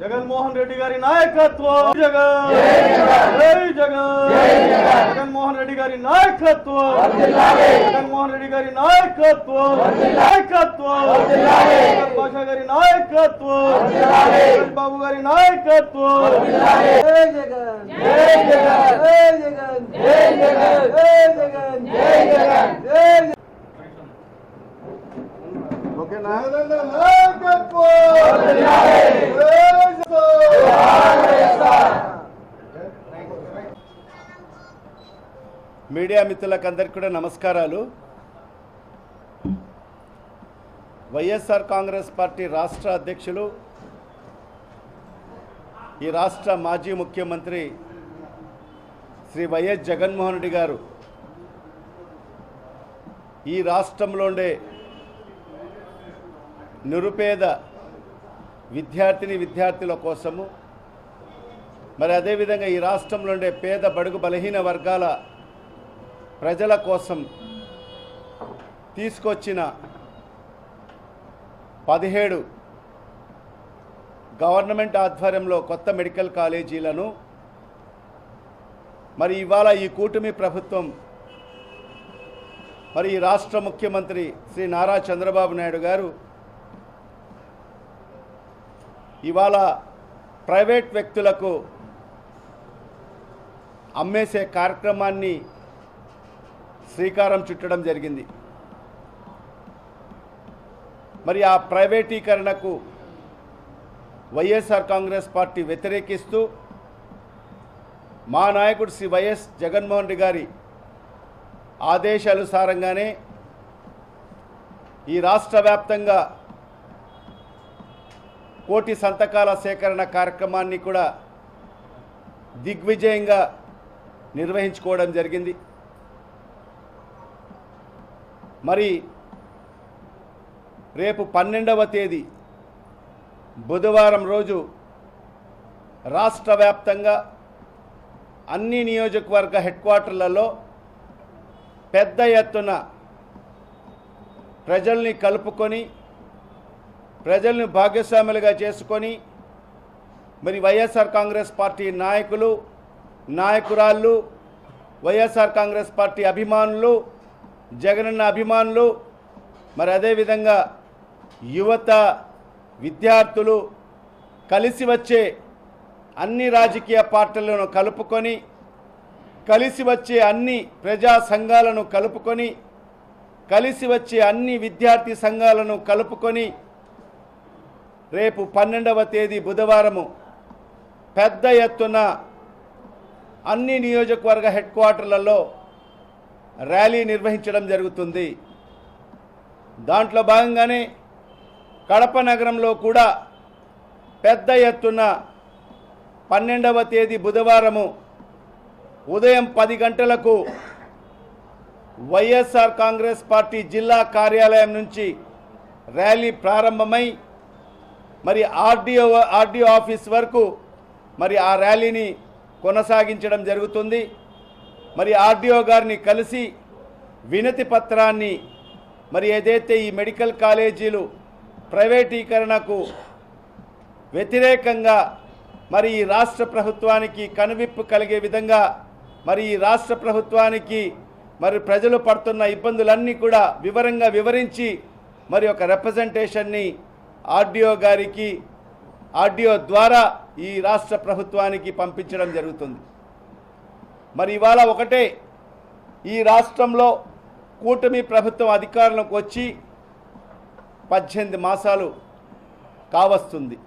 జగన్మోహన్ రెడ్డి గారి నాయకత్వం జగన్ జై జగన్ జగన్మోహన్ రెడ్డి గారి నాయకత్వం జగన్మోహన్ రెడ్డి గారి నాయకత్వం నాయకత్వం జగన్ భాషా గారి నాయకత్వం జగన్ బాబు గారి నాయకత్వం జై జగన్ జై జగన్ జై జగన్ జై జగన్ జై జగన్ జై జగన్ జై జగన్ ఓకేనా? మీడియా మిత్రులకు అందరికీ కూడా నమస్కారాలు. వైఎస్ఆర్ కాంగ్రెస్ పార్టీ రాష్ట్ర అధ్యక్షులు ఈ రాష్ట్ర మాజీ ముఖ్యమంత్రి శ్రీ వైఎస్ జగన్మోహన్ రెడ్డి గారు ఈ రాష్ట్రంలో ఉండే నిరుపేద విద్యార్థిని విద్యార్థుల కోసము మరి అదేవిధంగా ఈ రాష్ట్రంలో ఉండే పేద బడుగు బలహీన వర్గాల ప్రజల కోసం తీసుకొచ్చిన పదిహేడు గవర్నమెంట్ ఆధ్వర్యంలో కొత్త మెడికల్ కాలేజీలను మరి ఇవాళ ఈ కూటమి ప్రభుత్వం మరి ఈ రాష్ట్ర ముఖ్యమంత్రి శ్రీ నారా చంద్రబాబు నాయుడు గారు ఇవాళ ప్రైవేట్ వ్యక్తులకు అమ్మేసే కార్యక్రమాన్ని శ్రీకారం చుట్టడం జరిగింది. మరి ఆ ప్రైవేటీకరణకు వైఎస్ఆర్ కాంగ్రెస్ పార్టీ వ్యతిరేకిస్తూ మా నాయకుడు శ్రీ వైఎస్ జగన్మోహన్ రెడ్డి గారి ఆదేశానుసారంగానే ఈ రాష్ట్ర వ్యాప్తంగా కోటి సంతకాల సేకరణ కార్యక్రమాన్ని కూడా దిగ్విజయంగా నిర్వహించుకోవడం జరిగింది. మరి రేపు పన్నెండవ తేదీ బుధవారం రోజు రాష్ట్ర వ్యాప్తంగా అన్ని నియోజకవర్గ హెడ్ క్వార్టర్లలో పెద్ద ఎత్తున ప్రజల్ని కలుపుకొని ప్రజల్ని భాగస్వాములుగా చేసుకొని మరి వైఎస్ఆర్ కాంగ్రెస్ పార్టీ నాయకులు నాయకురాళ్ళు వైఎస్ఆర్ కాంగ్రెస్ పార్టీ అభిమానులు జగనన్న అభిమానులు మరి అదేవిధంగా యువత విద్యార్థులు కలిసి వచ్చే అన్ని రాజకీయ పార్టీలను కలుపుకొని కలిసి వచ్చే అన్ని ప్రజా సంఘాలను కలుపుకొని కలిసి వచ్చే అన్ని విద్యార్థి సంఘాలను కలుపుకొని రేపు పన్నెండవ తేదీ బుధవారము పెద్ద ఎత్తున అన్ని నియోజకవర్గ హెడ్ క్వార్టర్లలో ర్యాలీ నిర్వహించడం జరుగుతుంది. దాంట్లో భాగంగానే కడప నగరంలో కూడా పెద్ద ఎత్తున పన్నెండవ తేదీ బుధవారము ఉదయం పది గంటలకు వైఎస్ఆర్ కాంగ్రెస్ పార్టీ జిల్లా కార్యాలయం నుంచి ర్యాలీ ప్రారంభమై మరి ఆర్డీఓ ఆర్డీఓ ఆఫీస్ వరకు మరి ఆ ర్యాలీని కొనసాగించడం జరుగుతుంది. మరి ఆర్డీఓ గారిని కలిసి వినతి పత్రాన్ని మరి ఏదైతే ఈ మెడికల్ కాలేజీలు ప్రైవేటీకరణకు వ్యతిరేకంగా మరి ఈ రాష్ట్ర ప్రభుత్వానికి కనువిప్పు కలిగే విధంగా మరి ఈ రాష్ట్ర ప్రభుత్వానికి మరి ప్రజలు పడుతున్న ఇబ్బందులన్నీ కూడా వివరంగా వివరించి మరి ఒక రిప్రజెంటేషన్ని ఆర్డీఓ గారికి ఆర్డీఓ ద్వారా ఈ రాష్ట్ర ప్రభుత్వానికి పంపించడం జరుగుతుంది. మరి ఇవాళ ఒకటే ఈ రాష్ట్రంలో కూటమి ప్రభుత్వం అధికారంలోకి వచ్చి పద్దెనిమిది మాసాలు కావస్తుంది.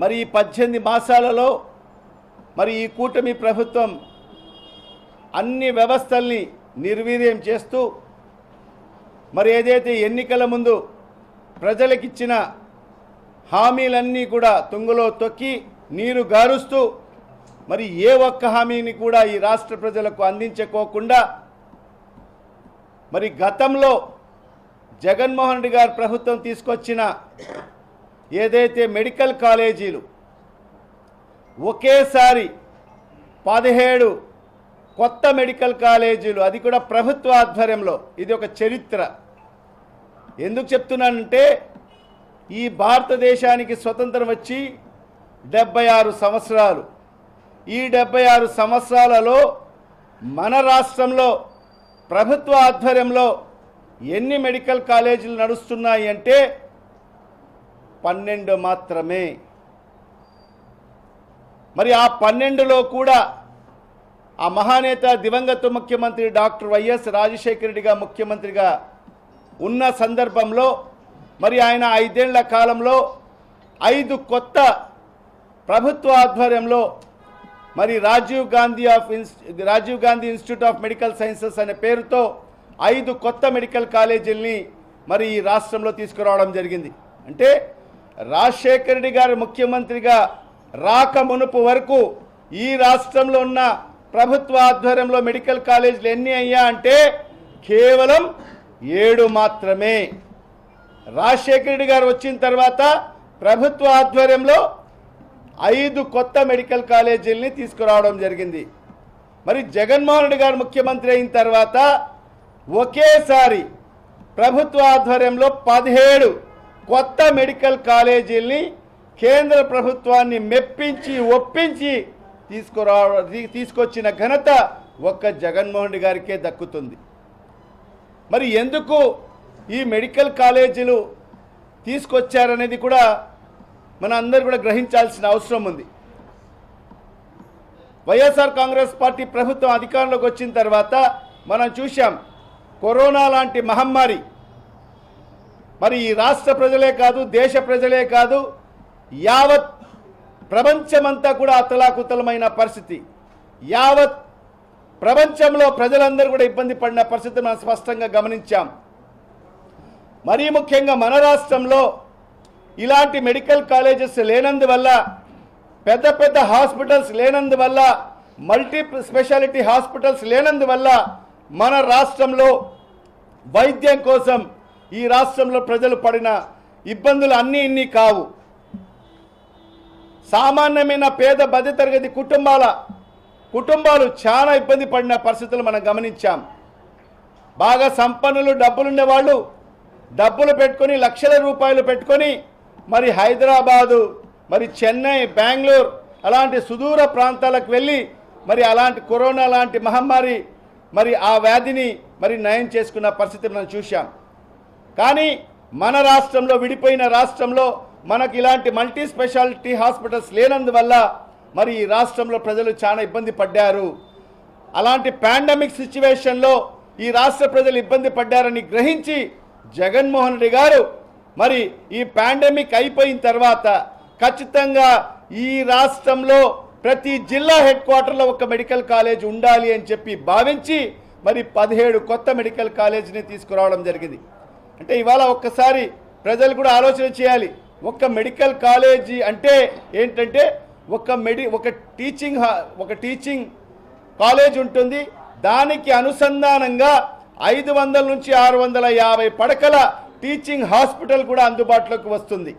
మరి ఈ పద్దెనిమిది మాసాలలో మరి ఈ కూటమి ప్రభుత్వం అన్ని వ్యవస్థల్ని నిర్వీర్యం చేస్తూ మరి ఏదైతే ఎన్నికల ముందు ప్రజలకిచ్చిన హామీలన్నీ కూడా తుంగలో తొక్కి నీరు గారుస్తూ మరి ఏ ఒక్క హామీని కూడా ఈ రాష్ట్ర ప్రజలకు అందించుకోకుండా మరి గతంలో జగన్మోహన్ రెడ్డి గారు ప్రభుత్వం తీసుకొచ్చిన ఏదైతే మెడికల్ కాలేజీలు ఒకేసారి పదిహేడు కొత్త మెడికల్ కాలేజీలు అది కూడా ప్రభుత్వ ఆధ్వర్యంలో ఇది ఒక చరిత్ర. ఎందుకు చెప్తున్నానంటే ఈ భారతదేశానికి స్వతంత్రం వచ్చి డెబ్బై ఆరు సంవత్సరాలు. ఈ డెబ్బై ఆరు సంవత్సరాలలో మన రాష్ట్రంలో ప్రభుత్వ ఆధ్వర్యంలో ఎన్ని మెడికల్ కాలేజీలు నడుస్తున్నాయి అంటే పన్నెండు మాత్రమే. మరి ఆ పన్నెండులో కూడా ఆ మహానేత దివంగత ముఖ్యమంత్రి డాక్టర్ వైఎస్ రాజశేఖర రెడ్డిగా ముఖ్యమంత్రిగా ఉన్న సందర్భంలో మరి ఆయన ఐదేళ్ళ కాలంలో ఐదు కొత్త ప్రభుత్వ ఆధ్వర్యంలో మరి Rajiv Gandhi of ins Rajiv Gandhi institute of medical sciences అనే పేరుతో ఐదు కొత్త మెడికల్ కాలేజీల్ని మరి ఈ రాష్ట్రంలో తీసుకురావడం జరిగింది. అంటే రాజశేఖర రెడ్డి గారు ముఖ్యమంత్రిగా రాక మునుపు వరకు ఈ రాష్ట్రంలో ఉన్న ప్రభుత్వ ఆధ్వర్యంలో మెడికల్ కాలేజీలు ఎన్ని అయ్యా అంటే కేవలం ఏడు మాత్రమే. రాజశేఖర రెడ్డి గారు వచ్చిన తర్వాత ప్రభుత్వ ఆధ్వర్యంలో ఐదు కొత్త మెడికల్ కాలేజీల్ని తీసుకురావడం జరిగింది. మరి జగన్మోహన్ రెడ్డి గారు ముఖ్యమంత్రి అయిన తర్వాత ఒకేసారి ప్రభుత్వ ఆధ్వర్యంలో పదిహేడు కొత్త మెడికల్ కాలేజీల్ని కేంద్ర ప్రభుత్వాన్ని మెప్పించి ఒప్పించి తీసుకురావ తీసుకొచ్చిన ఘనత ఒక్క జగన్మోహన్ రెడ్డి గారికే దక్కుతుంది. మరి ఎందుకు ఈ మెడికల్ కాలేజీలు తీసుకొచ్చారనేది కూడా మన అందరు కూడా గ్రహించాల్సిన అవసరం ఉంది. వైఎస్ఆర్ కాంగ్రెస్ పార్టీ ప్రభుత్వం అధికారంలోకి వచ్చిన తర్వాత మనం చూశాం కరోనా లాంటి మహమ్మారి. మరి ఈ రాష్ట్ర ప్రజలే కాదు దేశ ప్రజలే కాదు యావత్ ప్రపంచమంతా కూడా అతలాకుతలమైన పరిస్థితి. యావత్ ప్రపంచంలో ప్రజలందరూ కూడా ఇబ్బంది పడిన పరిస్థితి మనం స్పష్టంగా గమనించాం. మరీ ముఖ్యంగా మన రాష్ట్రంలో ఇలాంటి మెడికల్ కాలేజెస్ లేనందువల్ల పెద్ద పెద్ద హాస్పిటల్స్ లేనందువల్ల మల్టీ స్పెషాలిటీ హాస్పిటల్స్ లేనందువల్ల మన రాష్ట్రంలో వైద్యం కోసం ఈ రాష్ట్రంలో ప్రజలు పడిన ఇబ్బందులు అన్నీ ఇన్ని కావు. సామాన్యమైన పేద మధ్యతరగతి కుటుంబాల కుటుంబాలు చాలా ఇబ్బంది పడిన పరిస్థితులు మనం గమనించాం. బాగా సంపన్నులు డబ్బులుండే వాళ్ళు డబ్బులు పెట్టుకొని లక్షల రూపాయలు పెట్టుకొని మరి హైదరాబాదు మరి చెన్నై బెంగళూరు అలాంటి సుదూర ప్రాంతాలకు వెళ్ళి మరి అలాంటి కరోనా లాంటి మహమ్మారి మరి ఆ వ్యాధిని మరి నయం చేసుకున్న పరిస్థితి మనం చూశాం. కానీ మన రాష్ట్రంలో విడిపోయిన రాష్ట్రంలో మనకు ఇలాంటి మల్టీ స్పెషాలిటీ హాస్పిటల్స్ లేనందువల్ల మరి ఈ రాష్ట్రంలో ప్రజలు చాలా ఇబ్బంది పడ్డారు. అలాంటి పాండమిక్ సిచ్యువేషన్లో ఈ రాష్ట్ర ప్రజలు ఇబ్బంది పడ్డారని గ్రహించి జగన్మోహన్ రెడ్డి గారు మరి ఈ పాండమిక్ అయిపోయిన తర్వాత ఖచ్చితంగా ఈ రాష్ట్రంలో ప్రతి జిల్లా హెడ్ క్వార్టర్లో ఒక మెడికల్ కాలేజ్ ఉండాలి అని చెప్పి భావించి మరి పదిహేడు కొత్త మెడికల్ కాలేజీని తీసుకురావడం జరిగింది. అంటే ఇవాళ ఒక్కసారి ప్రజలు కూడా ఆలోచన చేయాలి. ఒక్క మెడికల్ కాలేజీ అంటే ఏంటంటే ఒక మెడి ఒక టీచింగ్ హా- ఒక టీచింగ్ కాలేజ్ ఉంటుంది. దానికి అనుసంధానంగా ఐదు వందల నుంచి ఆరు వందల యాభై పడకల టీచింగ్ హాస్పిటల్ కూడా అందుబాటులోకి వస్తుంది.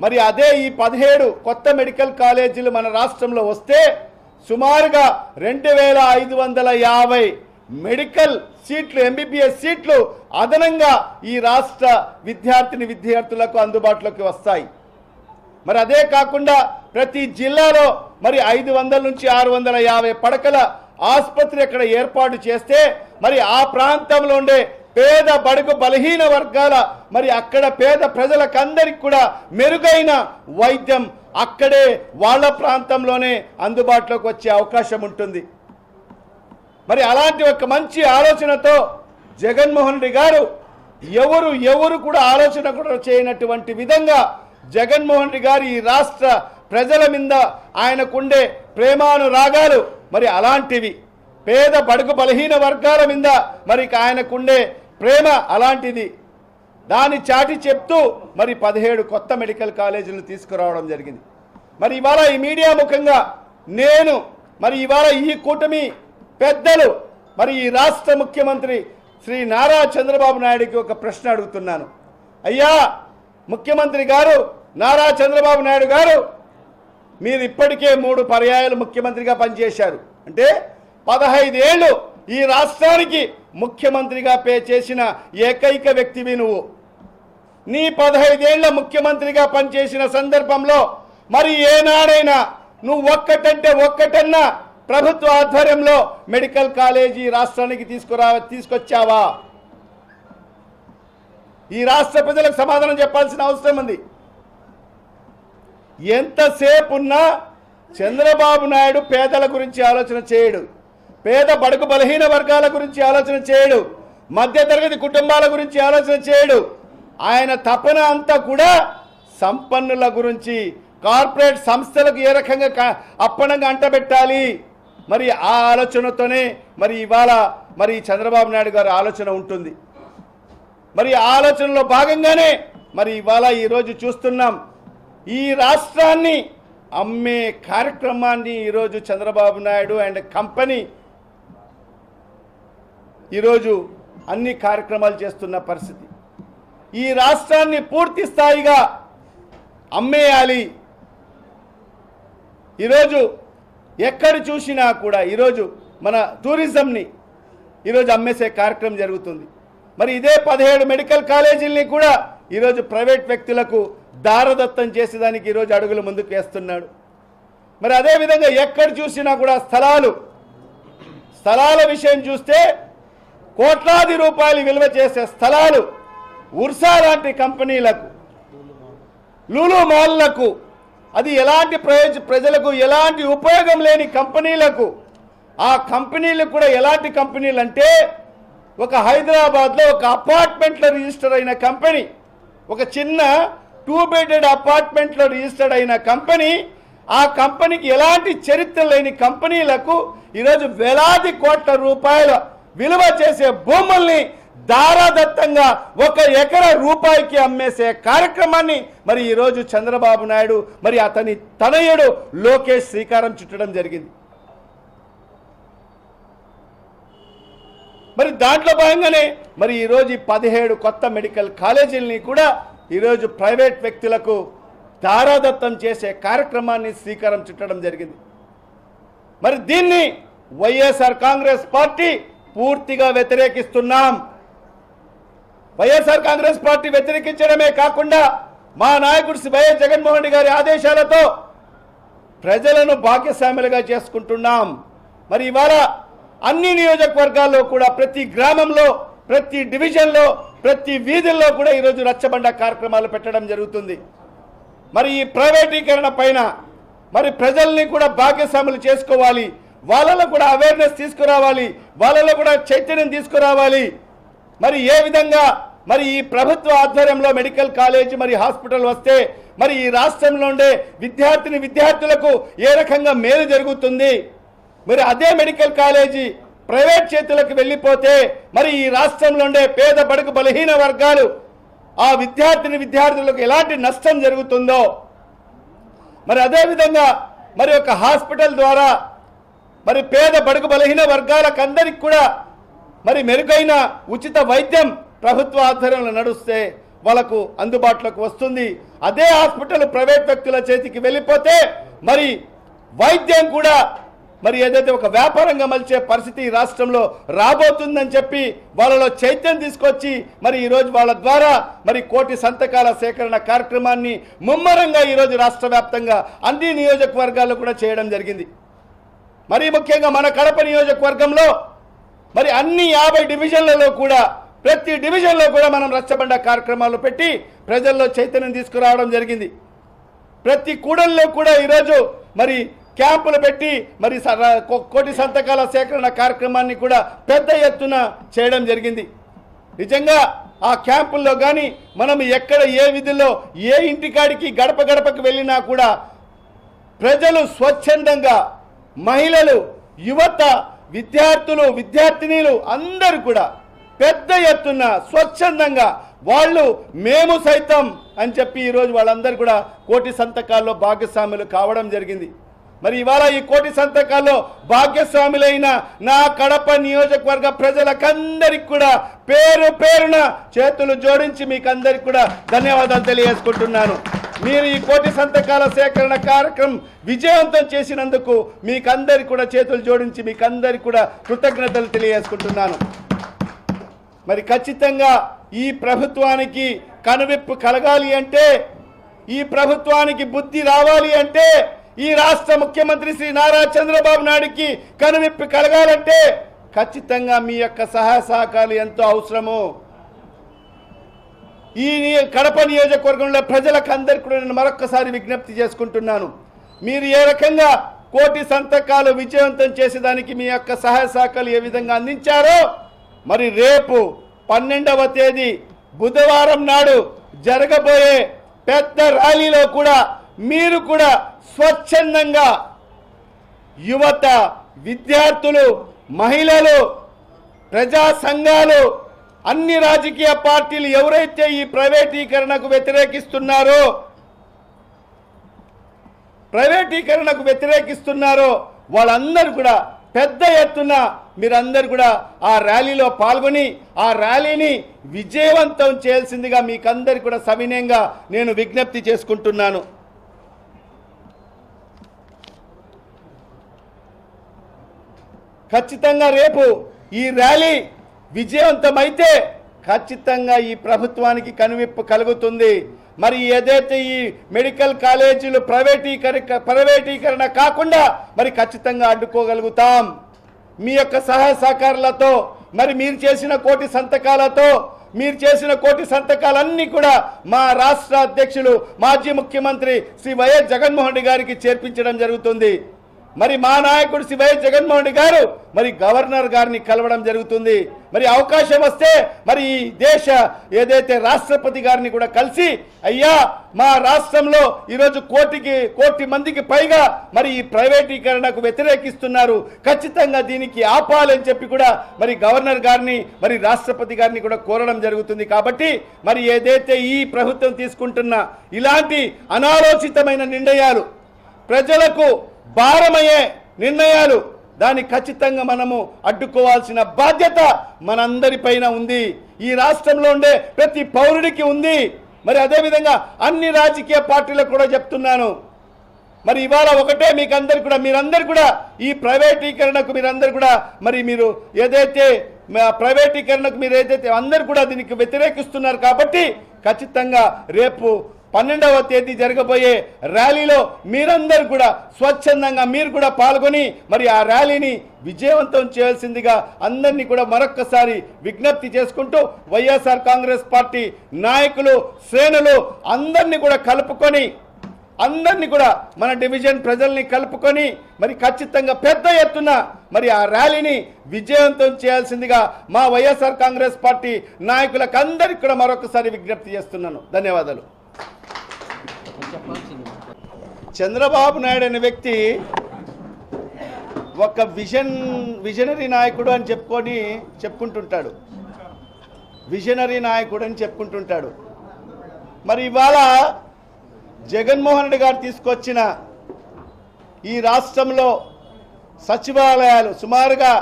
మరి అదే ఈ పదిహేడు కొత్త మెడికల్ కాలేజీలు మన రాష్ట్రంలో వస్తే సుమారుగా రెండు వేల ఐదు వందల యాభై మెడికల్ సీట్లు ఎంబీబీఎస్ సీట్లు అదనంగా ఈ రాష్ట్ర విద్యార్థిని విద్యార్థులకు అందుబాటులోకి వస్తాయి. మరి అదే కాకుండా ప్రతి జిల్లాలో మరి ఐదు వందల నుంచి ఆరు వందల యాభై పడకల ఆసుపత్రి అక్కడ ఏర్పాటు చేస్తే మరి ఆ ప్రాంతంలో ఉండే పేద బడుగు బలహీన వర్గాల మరి అక్కడ పేద ప్రజలకందరికి కూడా మెరుగైన వైద్యం అక్కడే వాళ్ళ ప్రాంతంలోనే అందుబాటులోకి వచ్చే అవకాశం ఉంటుంది. మరి అలాంటి ఒక మంచి ఆలోచనతో జగన్మోహన్ రెడ్డి గారు ఎవరు ఎవరు కూడా ఆలోచన కూడా చేయనటువంటి విధంగా జగన్మోహన్ రెడ్డి గారు ఈ రాష్ట్ర ప్రజల మీద ఆయనకుండే ప్రేమానురాగాలు మరి అలాంటివి. పేద బడుగు బలహీన వర్గాల మీద మరి ఆయనకుండే ప్రేమ అలాంటిది. దాని చాటి చెప్తూ మరి పదిహేడు కొత్త మెడికల్ కాలేజీలు తీసుకురావడం జరిగింది. మరి ఇవాళ ఈ మీడియా ముఖంగా నేను మరి ఇవాళ ఈ కూటమి పెద్దలు మరి ఈ రాష్ట్ర ముఖ్యమంత్రి శ్రీ నారా చంద్రబాబు నాయుడుకి ఒక ప్రశ్న అడుగుతున్నాను. అయ్యా ముఖ్యమంత్రి గారు నారా చంద్రబాబు నాయుడు గారు మీరు ఇప్పటికే మూడు పర్యాయాలు ముఖ్యమంత్రిగా పనిచేశారు. అంటే పదహైదేళ్ళు ఈ రాష్ట్రానికి ముఖ్యమంత్రిగా పే చేసిన ఏకైక వ్యక్తివి నువ్వు. నీ పదహైదేళ్ళ ముఖ్యమంత్రిగా పనిచేసిన సందర్భంలో మరి ఏనాడైనా నువ్వు ఒక్కటంటే ఒక్కటన్నా ప్రభుత్వ ఆధ్వర్యంలో మెడికల్ కాలేజీ రాష్ట్రానికి తీసుకురా తీసుకొచ్చావా? ఈ రాష్ట్ర ప్రజలకు సమాధానం చెప్పాల్సిన అవసరం ఉంది. ఎంతసేపు ఉన్నా చంద్రబాబు నాయుడు పేదల గురించి ఆలోచన చేయడు. పేద బడుగు బలహీన వర్గాల గురించి ఆలోచన చేయడు. మధ్యతరగతి కుటుంబాల గురించి ఆలోచన చేయడు. ఆయన తపన అంతా కూడా సంపన్నుల గురించి కార్పొరేట్ సంస్థలకు ఏ రకంగా అప్పనంగా అంటబెట్టాలి? మరి ఆ ఆలోచనతోనే మరి ఇవాళ మరి చంద్రబాబు నాయుడు గారి ఆలోచన ఉంటుంది. మరి ఆలోచనలో భాగంగానే మరి ఇవాళ ఈరోజు చూస్తున్నాం. ఈ రాష్ట్రాన్ని అమ్మే కార్యక్రమాన్ని ఈరోజు చంద్రబాబు నాయుడు అండ్ కంపెనీ ఈరోజు అన్ని కార్యక్రమాలు చేస్తున్న పరిస్థితి. ఈ రాష్ట్రాన్ని పూర్తి స్థాయిగా అమ్మేయాలి. ఈరోజు ఎక్కడ చూసినా కూడా ఈరోజు మన టూరిజంని ఈరోజు అమ్మేసే కార్యక్రమం జరుగుతుంది. మరి ఇదే పదిహేడు మెడికల్ కాలేజీల్ని కూడా ఈరోజు ప్రైవేట్ వ్యక్తులకు దారదత్తం చేసేదానికి ఈరోజు అడుగులు ముందుకు వేస్తున్నాడు. మరి అదేవిధంగా ఎక్కడ చూసినా కూడా స్థలాలు స్థలాల విషయం చూస్తే కోట్లాది రూపాయలు విలువ చేసే స్థలాలు ఉర్సా లాంటి కంపెనీలకు లూలు మాల్లకు అది ఎలాంటి ప్రయోజ ప్రజలకు ఎలాంటి ఉపయోగం లేని కంపెనీలకు ఆ కంపెనీలు కూడా ఎలాంటి కంపెనీలు అంటే ఒక హైదరాబాద్లో ఒక అపార్ట్మెంట్లో రిజిస్టర్ అయిన కంపెనీ ఒక చిన్న టూ బెడెడ్ అపార్ట్మెంట్లో రిజిస్టర్డ్ అయిన కంపెనీ ఆ కంపెనీకి ఎలాంటి చరిత్ర లేని కంపెనీలకు ఈరోజు వేలాది కోట్ల రూపాయల విలువ చేసే భూముల్ని దారాదత్తంగా ఒక ఎకర రూపాయికి అమ్మేసే కార్యక్రమాన్ని మరి ఈరోజు చంద్రబాబు నాయుడు మరి అతని తనయుడు లోకేష్ శ్రీకారం చుట్టడం జరిగింది. మరి దాంట్లో భాగంగానే మరి ఈరోజు ఈ పదిహేడు కొత్త మెడికల్ కాలేజీలని కూడా ఈరోజు ప్రైవేట్ వ్యక్తులకు దారాదత్తం చేసే కార్యక్రమాన్ని శ్రీకారం చుట్టడం జరిగింది. మరి దీన్ని వైఎస్ఆర్ కాంగ్రెస్ పార్టీ పూర్తిగా వ్యతిరేకిస్తున్నాం. వైఎస్ఆర్ కాంగ్రెస్ పార్టీ వ్యతిరేకించడమే కాకుండా మా నాయకుడు వైఎస్ జగన్మోహన్ రెడ్డి గారి ఆదేశాలతో ప్రజలను భాగ్యస్వాములుగా చేసుకుంటున్నాం. మరి ఇవాళ అన్ని నియోజకవర్గాల్లో కూడా ప్రతి గ్రామంలో ప్రతి డివిజన్లో ప్రతి వీధుల్లో కూడా ఈరోజు రచ్చబండ కార్యక్రమాలు పెట్టడం జరుగుతుంది. మరి ఈ ప్రైవేటీకరణ పైన మరి ప్రజల్ని కూడా భాగస్వాములు చేసుకోవాలి. వాళ్ళలో కూడా అవేర్నెస్ తీసుకురావాలి. వాళ్ళలో కూడా చైతన్యం తీసుకురావాలి. మరి ఏ విధంగా మరి ఈ ప్రభుత్వ ఆధ్వర్యంలో మెడికల్ కాలేజ్ మరి హాస్పిటల్ వస్తే మరి ఈ రాష్ట్రంలో ఉండే విద్యార్థిని విద్యార్థులకు ఏ రకంగా మేలు జరుగుతుంది? మరి అదే మెడికల్ కాలేజీ ప్రైవేట్ చేతులకు వెళ్ళిపోతే మరి ఈ రాష్ట్రంలో ఉండే పేద బడుగు బలహీన వర్గాలు ఆ విద్యార్థిని విద్యార్థులకు ఎలాంటి నష్టం జరుగుతుందో మరి అదేవిధంగా మరి ఒక హాస్పిటల్ ద్వారా మరి పేద బడుగు బలహీన వర్గాలకు అందరికి కూడా మరి మెరుగైన ఉచిత వైద్యం ప్రభుత్వ ఆధ్వర్యంలో నడుస్తే వాళ్ళకు అందుబాటులోకి వస్తుంది. అదే హాస్పిటల్ ప్రైవేట్ వ్యక్తుల చేతికి వెళ్ళిపోతే మరి వైద్యం కూడా మరి ఏదైతే ఒక వ్యాపారంగా మలిచే పరిస్థితి రాష్ట్రంలో రాబోతుందని చెప్పి వాళ్ళలో చైతన్యం తీసుకొచ్చి మరి ఈరోజు వాళ్ళ ద్వారా మరి కోటి సంతకాల సేకరణ కార్యక్రమాన్ని ముమ్మరంగా ఈరోజు రాష్ట్ర వ్యాప్తంగా అన్ని నియోజకవర్గాల్లో కూడా చేయడం జరిగింది. మరి ముఖ్యంగా మన కడప నియోజకవర్గంలో మరి అన్ని యాభై డివిజన్లలో కూడా ప్రతి డివిజన్లో కూడా మనం రచ్చబండ కార్యక్రమాలు పెట్టి ప్రజల్లో చైతన్యం తీసుకురావడం జరిగింది. ప్రతి కూడల్లో కూడా ఈరోజు మరి క్యాంపులు పెట్టి మరి స- కో- కోటి సంతకాల సేకరణ కార్యక్రమాన్ని కూడా పెద్ద ఎత్తున చేయడం జరిగింది. నిజంగా ఆ క్యాంపుల్లో కానీ మనం ఎక్కడ ఏ విధుల్లో ఏ ఇంటికాడికి గడప గడపకు వెళ్ళినా కూడా ప్రజలు స్వచ్ఛందంగా మహిళలు యువత విద్యార్థులు విద్యార్థినీలు అందరూ కూడా పెద్ద ఎత్తున స్వచ్ఛందంగా వాళ్ళు మేము సైతం అని చెప్పి ఈరోజు వాళ్ళందరూ కూడా కోటి సంతకాల్లో భాగస్వాములు కావడం జరిగింది. మరి ఇవాళ ఈ కోటి సంతకాల్లో భాగ్యస్వాములైన నా కడప నియోజకవర్గ ప్రజలకందరికి కూడా పేరు పేరున చేతులు జోడించి మీకందరికి కూడా ధన్యవాదాలు తెలియజేసుకుంటున్నాను. మీరు ఈ కోటి సంతకాల సేకరణ కార్యక్రమం విజయవంతం చేసినందుకు మీకందరికి కూడా చేతులు జోడించి మీకందరికి కూడా కృతజ్ఞతలు తెలియజేసుకుంటున్నాను. మరి ఖచ్చితంగా ఈ ప్రభుత్వానికి కనువిప్పు కలగాలి అంటే ఈ ప్రభుత్వానికి బుద్ధి రావాలి అంటే ఈ రాష్ట్ర ముఖ్యమంత్రి శ్రీ నారా చంద్రబాబు నాయుడికి కనువిప్పి కలగాలంటే ఖచ్చితంగా మీ యొక్క సహాయ సహకారాలు ఎంతో అవసరము. ఈ నియ- కడప నియోజకవర్గంలో ప్రజలకు అందరికీ కూడా నేను మరొక్కసారి విజ్ఞప్తి చేసుకుంటున్నాను. మీరు ఏ రకంగా కోటి సంతకాలు విజయవంతం చేసేదానికి మీ యొక్క సహాయ సహకారాలు ఏ విధంగా అందించారో మరి రేపు పన్నెండవ తేదీ బుధవారం నాడు జరగబోయే పెద్ద ర్యాలీలో కూడా మీరు కూడా స్వచ్ఛందంగా యువత విద్యార్థులు మహిళలు ప్రజా సంఘాలు అన్ని రాజకీయ పార్టీలు ఎవరైతే ఈ ప్రైవేటీకరణకు వ్యతిరేకిస్తున్నారో ప్రైవేటీకరణకు వ్యతిరేకిస్తున్నారో వాళ్ళందరూ కూడా పెద్ద ఎత్తున మీరందరూ కూడా ఆ ర్యాలీలో పాల్గొని ఆ ర్యాలీని విజయవంతం చేయాల్సిందిగా మీకందరికీ కూడా సవినయంగా నేను విజ్ఞప్తి చేసుకుంటున్నాను. ఖచ్చితంగా రేపు ఈ ర్యాలీ విజయవంతమైతే ఖచ్చితంగా ఈ ప్రభుత్వానికి కనువిప్పు కలుగుతుంది. మరి ఏదైతే ఈ మెడికల్ కాలేజీలు ప్రైవేటీకరణ ప్రైవేటీకరణ కాకుండా మరి ఖచ్చితంగా అడ్డుకోగలుగుతాం. మీ యొక్క సహాయ సహకారాలతో మరి మీరు చేసిన కోటి సంతకాలతో మీరు చేసిన కోటి సంతకాలన్నీ కూడా మా రాష్ట్ర అధ్యక్షులు మాజీ ముఖ్యమంత్రి శ్రీ వైఎస్ జగన్మోహన్ రెడ్డి గారికి చేర్పించడం జరుగుతుంది. మరి మా నాయకుడు శివయ్య జగన్మోహన్ రెడ్డి గారు మరి గవర్నర్ గారిని కలవడం జరుగుతుంది. మరి అవకాశం వస్తే మరి ఈ దేశ ఏదైతే రాష్ట్రపతి గారిని కూడా కలిసి అయ్యా మా రాష్ట్రంలో ఈరోజు కోటికి కోటి మందికి పైగా మరి ఈ ప్రైవేటీకరణకు వ్యతిరేకిస్తున్నారు. ఖచ్చితంగా దీనికి ఆపాలని చెప్పి కూడా మరి గవర్నర్ గారిని మరి రాష్ట్రపతి గారిని కూడా కోరడం జరుగుతుంది. కాబట్టి మరి ఏదైతే ఈ ప్రభుత్వం తీసుకుంటున్న ఇలాంటి అనాలోచితమైన నిర్ణయాలు ప్రజలకు భారమయ్యే నిర్ణయాలు. దాన్ని ఖచ్చితంగా మనము అడ్డుకోవాల్సిన బాధ్యత మనందరిపైన ఉంది. ఈ రాష్ట్రంలో ఉండే ప్రతి పౌరుడికి ఉంది. మరి అదేవిధంగా అన్ని రాజకీయ పార్టీలకు కూడా చెప్తున్నాను. మరి ఇవాళ ఒకటే మీకు అందరు కూడా మీరందరు కూడా ఈ ప్రైవేటీకరణకు మీరందరు కూడా మరి మీరు ఏదైతే ప్రైవేటీకరణకు మీరు ఏదైతే అందరు కూడా దీనికి వ్యతిరేకిస్తున్నారు కాబట్టి ఖచ్చితంగా రేపు పన్నెండవ తేదీ జరగబోయే ర్యాలీలో మీరందరూ కూడా స్వచ్ఛందంగా మీరు కూడా పాల్గొని మరి ఆ ర్యాలీని విజయవంతం చేయాల్సిందిగా అందరినీ కూడా మరొక్కసారి విజ్ఞప్తి చేసుకుంటూ వైఎస్ఆర్ కాంగ్రెస్ పార్టీ నాయకులు శ్రేణులు అందరినీ కూడా కలుపుకొని అందరినీ కూడా మన డివిజన్ ప్రజల్ని కలుపుకొని మరి ఖచ్చితంగా పెద్ద ఎత్తున మరి ఆ ర్యాలీని విజయవంతం చేయాల్సిందిగా మా వైఎస్ఆర్ కాంగ్రెస్ పార్టీ నాయకులకు అందరికీ కూడా మరొకసారి విజ్ఞప్తి చేస్తున్నాను. ధన్యవాదాలు. చంద్రబాబు నాయుడు అనే వ్యక్తి ఒక విజన్ విజనరీ నాయకుడు అని చెప్పుకొని చెప్పుకుంటుంటాడు. విజనరీ నాయకుడు అని చెప్పుకుంటుంటాడు. మరి ఇవాళ జగన్మోహన్ రెడ్డి గారు తీసుకొచ్చిన ఈ రాష్ట్రంలో సచివాలయాలు సుమారుగా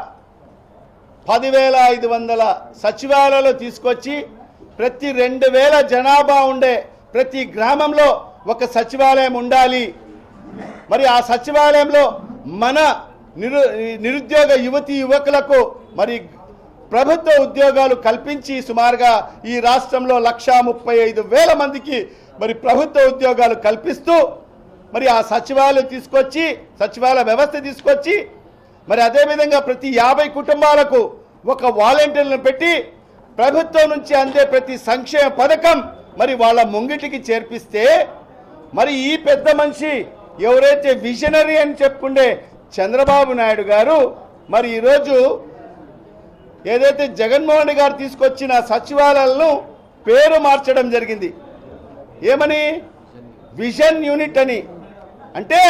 పదివేల ఐదు వందల సచివాలయాలు తీసుకొచ్చి ప్రతి రెండు వేల జనాభా ఉండే ప్రతి గ్రామంలో ఒక సచివాలయం ఉండాలి. మరి ఆ సచివాలయంలో మన నిరు నిరుద్యోగ యువతి యువకులకు మరి ప్రభుత్వ ఉద్యోగాలు కల్పించి సుమారుగా ఈ రాష్ట్రంలో లక్షా ముప్పై ఐదు వేల మందికి మరి ప్రభుత్వ ఉద్యోగాలు కల్పిస్తూ మరి ఆ సచివాలయం తీసుకొచ్చి సచివాలయ వ్యవస్థ తీసుకొచ్చి మరి అదేవిధంగా ప్రతి యాభై కుటుంబాలకు ఒక వాలంటీర్లను పెట్టి ప్రభుత్వం నుంచి అందే ప్రతి సంక్షేమ పథకం మరి వాళ్ళ ముంగిటికి చేర్పిస్తే మరి ఈ పెద్ద మనిషి ఎవరైతే విజనరీ అని చెప్పుకుండే చంద్రబాబు నాయుడు గారు మరి ఈరోజు ఏదైతే జగన్మోహన్ రెడ్డి గారు తీసుకొచ్చిన సచివాలయాలను పేరు మార్చడం జరిగింది. ఏమని? విజన్ యూనిట్ అని. అంటే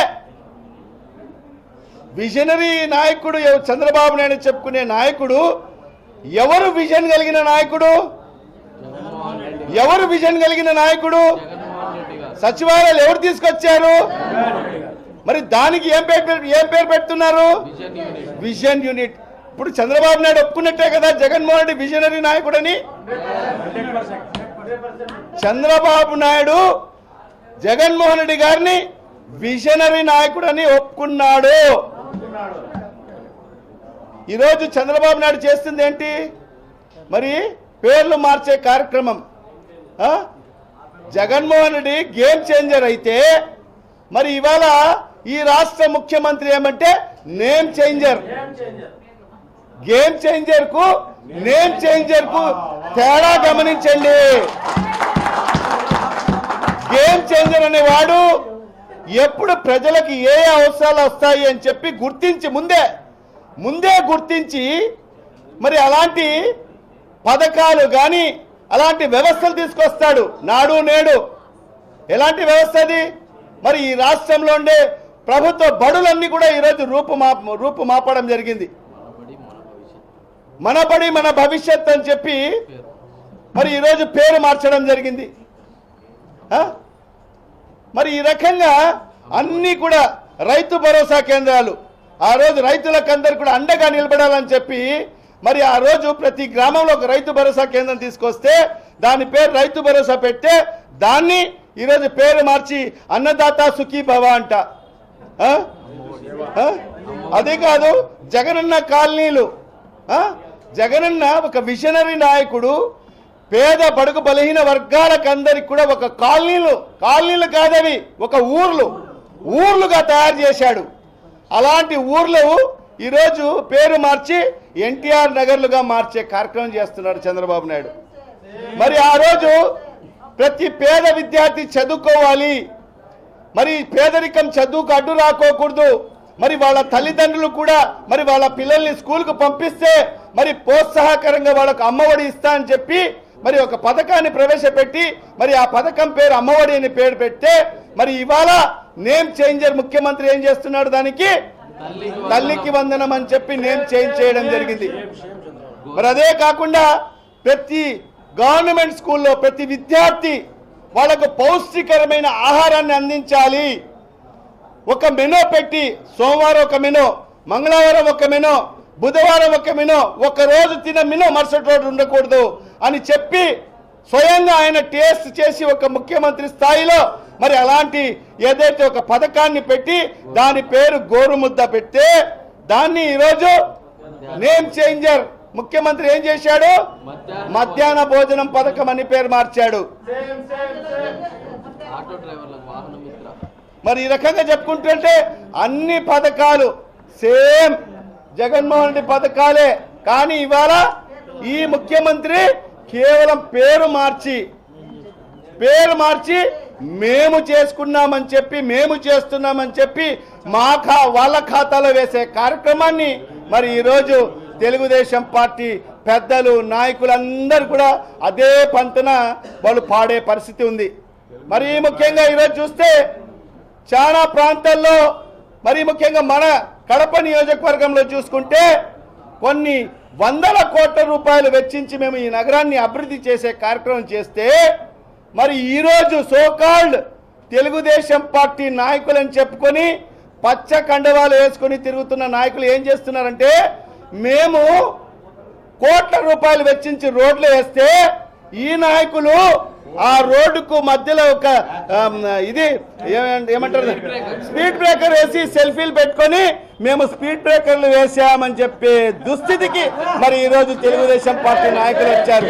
విజనరీ నాయకుడు చంద్రబాబు నాయుడు చెప్పుకునే నాయకుడు ఎవరు విజన్ కలిగిన నాయకుడు? ఎవరు విజన్ కలిగిన నాయకుడు? సచివాలయాలు ఎవరు తీసుకొచ్చారు? మరి దానికి ఏం పేరు ఏం పేరు పెడుతున్నారు? Vision unit. ఇప్పుడు చంద్రబాబు నాయుడు ఒప్పుకున్నట్టే కదా జగన్మోహన్ రెడ్డి విజనరీ నాయకుడని? చంద్రబాబు నాయుడు జగన్మోహన్ రెడ్డి గారిని విజనరీ నాయకుడని ఒప్పుకున్నాడు. ఈరోజు చంద్రబాబు నాయుడు చేస్తుంది ఏంటి మరి పేర్లు మార్చే కార్యక్రమం. జగన్మోహన్ రెడ్డి గేమ్ చేంజర్ అయితే మరి ఇవాళ ఈ రాష్ట్ర ముఖ్యమంత్రి ఏమంటే నేమ్ చేంజర్. Game changer. కు నేమ్ చేంజర్కు తేడా గమనించండి. గేమ్ చేంజర్ అనేవాడు ఎప్పుడు ప్రజలకు ఏ ఏ అవసరాలు వస్తాయి అని చెప్పి గుర్తించి ముందే ముందే గుర్తించి మరి అలాంటి పథకాలు కానీ అలాంటి వ్యవస్థలు తీసుకొస్తాడు. నాడు నేడు. ఎలాంటి వ్యవస్థ అది? మరి ఈ రాష్ట్రంలో ఉండే ప్రభుత్వ బడులన్నీ కూడా ఈరోజు రూపు మా రూపు మాపడం జరిగింది. మన బడి మన భవిష్యత్ అని చెప్పి మరి ఈరోజు పేరు మార్చడం జరిగింది. ఆ? మరి ఈ రకంగా అన్నీ కూడా రైతు భరోసా కేంద్రాలు. ఆ రోజు రైతులకందరూ కూడా అండగా నిలబడాలని చెప్పి మరి ఆ రోజు ప్రతి గ్రామంలో ఒక రైతు భరోసా కేంద్రం తీసుకొస్తే దాని పేరు రైతు భరోసా పెడితే దాన్ని ఈరోజు పేరు మార్చి అన్నదాత సుఖీ భవ అంట. అదే కాదు జగనన్న కాలనీలు. జగనన్న ఒక విజనరీ నాయకుడు పేద బడుగు బలహీన వర్గాలకు అందరికి కూడా ఒక కాలనీలు కాలనీలు కాదవి ఒక ఊర్లు. ఊర్లుగా తయారు చేశాడు. అలాంటి ఊర్లు ఈరోజు పేరు మార్చి ఎన్టీఆర్ నగర్లుగా మార్చే కార్యక్రమం చేస్తున్నాడు చంద్రబాబు నాయుడు. మరి ఆ రోజు ప్రతి పేద విద్యార్థి చదువుకోవాలి. మరి పేదరికం చదువుకు అడ్డు రాకోకూడదు. మరి వాళ్ళ తల్లిదండ్రులు కూడా మరి వాళ్ళ పిల్లల్ని స్కూల్కు పంపిస్తే మరి ప్రోత్సాహకరంగా వాళ్ళకు అమ్మఒడి ఇస్తా అని చెప్పి మరి ఒక పథకాన్ని ప్రవేశపెట్టి మరి ఆ పథకం పేరు అమ్మఒడి అని పేరు పెడితే మరి ఇవాళ నేమ్ చేంజర్ ముఖ్యమంత్రి ఏం చేస్తున్నాడు దానికి తల్లికి వందనం అని చెప్పి నేను చేంజ్ చేయడం జరిగింది. మరి అదే కాకుండా ప్రతి గవర్నమెంట్ స్కూల్లో ప్రతి విద్యార్థి వాళ్ళకు పౌష్టికరమైన ఆహారాన్ని అందించాలి. ఒక మెనో పెట్టి సోమవారం ఒక మెనో మంగళవారం ఒక మెనో బుధవారం ఒక మెనో ఒక రోజు తిన మినో మరుసటి రోజు ఉండకూడదు అని చెప్పి స్వయంగా ఆయన టేస్ట్ చేసి ఒక ముఖ్యమంత్రి స్థాయిలో మరి అలాంటి ఏదైతే ఒక పథకాన్ని పెట్టి దాని పేరు గోరుముద్ద పెడితే దాన్ని ఈరోజు నేమ్ చేంజర్. ముఖ్యమంత్రి ఏం చేశాడు? మధ్యాహ్న భోజనం పథకం అని పేరు మార్చాడు. మరి ఈ రకంగా చెప్పుకుంటుంటే అన్ని పథకాలు సేమ్. జగన్మోహన్ రెడ్డి పథకాలే. కానీ ఇవాళ ఈ ముఖ్యమంత్రి కేవలం పేరు మార్చి పేరు మార్చి మేము చేసుకున్నామని చెప్పి మేము చేస్తున్నామని చెప్పి మా ఖా వాళ్ళ ఖాతాలో వేసే కార్యక్రమాన్ని మరి ఈరోజు తెలుగుదేశం పార్టీ పెద్దలు నాయకులందరూ కూడా అదే పంతన వాళ్ళు పాడే పరిస్థితి ఉంది. మరి ముఖ్యంగా ఈరోజు చూస్తే చాలా ప్రాంతాల్లో మరి ముఖ్యంగా మన కడప నియోజకవర్గంలో చూసుకుంటే కొన్ని వందల కోట్ల రూపాయలు వెచ్చించి మేము ఈ నగరాన్ని అభివృద్ధి చేసే కార్యక్రమం చేస్తే మరి ఈరోజు సోకాల్డ్ తెలుగుదేశం పార్టీ నాయకులని చెప్పుకొని పచ్చ కండవాలు వేసుకొని తిరుగుతున్న నాయకులు ఏం చేస్తున్నారంటే మేము కోట్ల రూపాయలు వెచ్చించి రోడ్లు వేస్తే ఈ నాయకులు ఆ రోడ్డుకు మధ్యలో ఒక ఇది ఏమంటారు? స్పీడ్ బ్రేకర్ వేసి సెల్ఫీలు పెట్టుకొని మేము స్పీడ్ బ్రేకర్లు వేసామని చెప్పే దుస్థితికి మరి ఈరోజు తెలుగుదేశం పార్టీ నాయకులు వచ్చారు.